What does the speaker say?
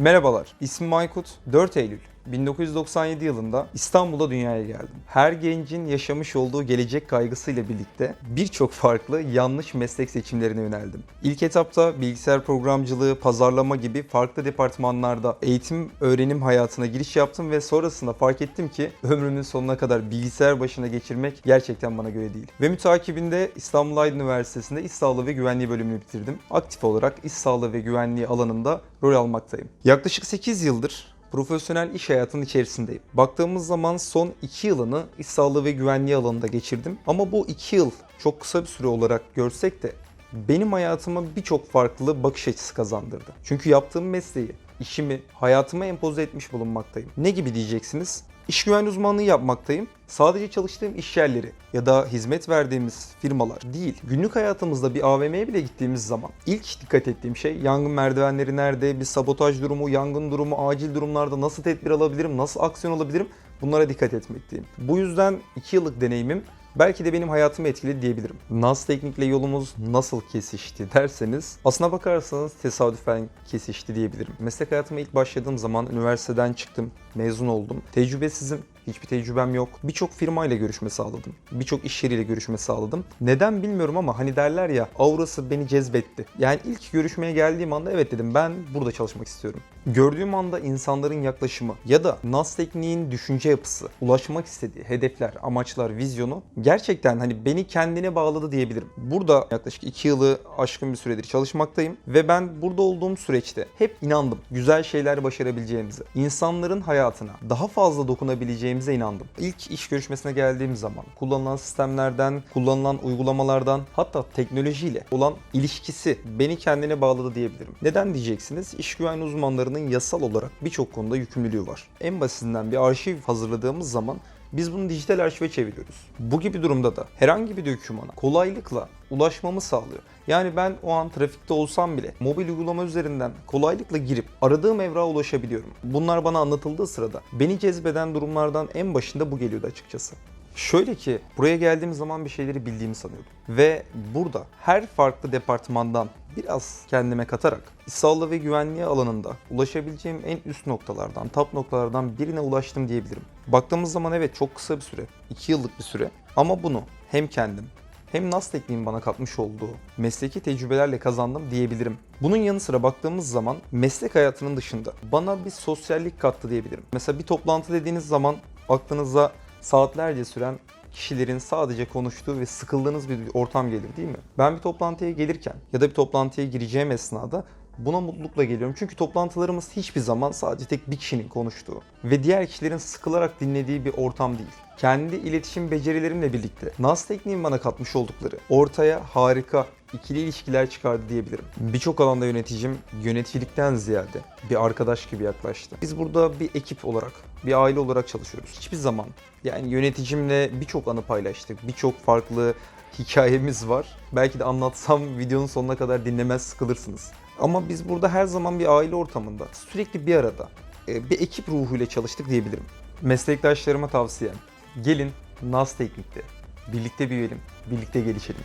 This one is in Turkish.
Merhabalar, ismim Aykut. 4 Eylül 1997 yılında İstanbul'da dünyaya geldim. Her gencin yaşamış olduğu gelecek kaygısıyla birlikte birçok farklı yanlış meslek seçimlerine yöneldim. İlk etapta bilgisayar programcılığı, pazarlama gibi farklı departmanlarda eğitim öğrenim hayatına giriş yaptım ve sonrasında fark ettim ki ömrümün sonuna kadar bilgisayar başına geçirmek gerçekten bana göre değil. Ve mütakibinde İstanbul Aydın Üniversitesi'nde İş Sağlığı ve Güvenliği bölümünü bitirdim. Aktif olarak iş sağlığı ve güvenliği alanında rol almaktayım. Yaklaşık 8 yıldır profesyonel iş hayatının içerisindeyim. Baktığımız zaman son 2 yılını iş sağlığı ve güvenliği alanında geçirdim. Ama bu 2 yıl çok kısa bir süre olarak görsek de benim hayatıma birçok farklı bakış açısı kazandırdı. Çünkü yaptığım mesleği, işimi, hayatıma empoze etmiş bulunmaktayım. Ne gibi diyeceksiniz? İş güvenliği uzmanlığı yapmaktayım. Sadece çalıştığım iş yerleri ya da hizmet verdiğimiz firmalar değil. Günlük hayatımızda bir AVM'ye bile gittiğimiz zaman ilk dikkat ettiğim şey yangın merdivenleri nerede, bir sabotaj durumu, yangın durumu, acil durumlarda nasıl tedbir alabilirim, nasıl aksiyon alabilirim bunlara dikkat etmekteyim. Bu yüzden 2 yıllık deneyimim belki de benim hayatımı etkiledi diyebilirim. Nas Teknik'le yolumuz nasıl kesişti derseniz aslına bakarsanız tesadüfen kesişti diyebilirim. Meslek hayatıma ilk başladığım zaman üniversiteden çıktım, mezun oldum. Tecrübesizim, hiçbir tecrübem yok. Birçok firmayla görüşme sağladım. Birçok iş yeriyle görüşme sağladım. Neden bilmiyorum ama hani derler ya aurası beni cezbetti. Yani ilk görüşmeye geldiğim anda evet dedim ben burada çalışmak istiyorum. Gördüğüm anda insanların yaklaşımı ya da NAS tekniğin düşünce yapısı, ulaşmak istediği hedefler, amaçlar, vizyonu gerçekten hani beni kendine bağladı diyebilirim. Burada yaklaşık 2 yılı aşkın bir süredir çalışmaktayım ve ben burada olduğum süreçte hep inandım güzel şeyler başarabileceğimize, insanların hayatına daha fazla dokunabileceğimize inandım. İlk iş görüşmesine geldiğim zaman kullanılan sistemlerden, kullanılan uygulamalardan hatta teknolojiyle olan ilişkisi beni kendine bağladı diyebilirim. Neden diyeceksiniz? İş güvenliği uzmanlarının yasal olarak birçok konuda yükümlülüğü var. En basitinden bir arşiv hazırladığımız zaman biz bunu dijital arşive çeviriyoruz. Bu gibi durumda da herhangi bir dokümana kolaylıkla ulaşmamı sağlıyor. Yani ben o an trafikte olsam bile mobil uygulama üzerinden kolaylıkla girip aradığım evrağa ulaşabiliyorum. Bunlar bana anlatıldığı sırada beni cezbeden durumlardan en başında bu geliyordu açıkçası. Şöyle ki buraya geldiğim zaman bir şeyleri bildiğimi sanıyordum. Ve burada her farklı departmandan biraz kendime katarak sağlığı ve güvenliği alanında ulaşabileceğim en üst noktalardan, top noktalardan birine ulaştım diyebilirim. Baktığımız zaman evet çok kısa bir süre, 2 yıllık bir süre ama bunu hem kendim hem NAS tekniğin bana katmış olduğu mesleki tecrübelerle kazandım diyebilirim. Bunun yanı sıra baktığımız zaman meslek hayatının dışında bana bir sosyallik kattı diyebilirim. Mesela bir toplantı dediğiniz zaman aklınıza saatlerce süren kişilerin sadece konuştuğu ve sıkıldığınız bir ortam gelir değil mi? Ben bir toplantıya gelirken ya da bir toplantıya gireceğim esnada Buna mutlulukla geliyorum. Çünkü toplantılarımız hiçbir zaman sadece tek bir kişinin konuştuğu ve diğer kişilerin sıkılarak dinlediği bir ortam değil. Kendi iletişim becerilerimle birlikte NAS tekniğin bana katmış oldukları ortaya harika ikili ilişkiler çıkardı diyebilirim. Birçok alanda yöneticim yöneticilikten ziyade bir arkadaş gibi yaklaştı. Biz burada bir ekip olarak, bir aile olarak çalışıyoruz. Hiçbir zaman yani yöneticimle birçok anı paylaştık. Birçok farklı hikayemiz var. Belki de anlatsam videonun sonuna kadar dinlemez sıkılırsınız. Ama biz burada her zaman bir aile ortamında, sürekli bir arada, e, bir ekip ruhuyla çalıştık diyebilirim. Meslektaşlarıma tavsiyem, gelin NAS Teknik'te birlikte büyüyelim, birlikte gelişelim.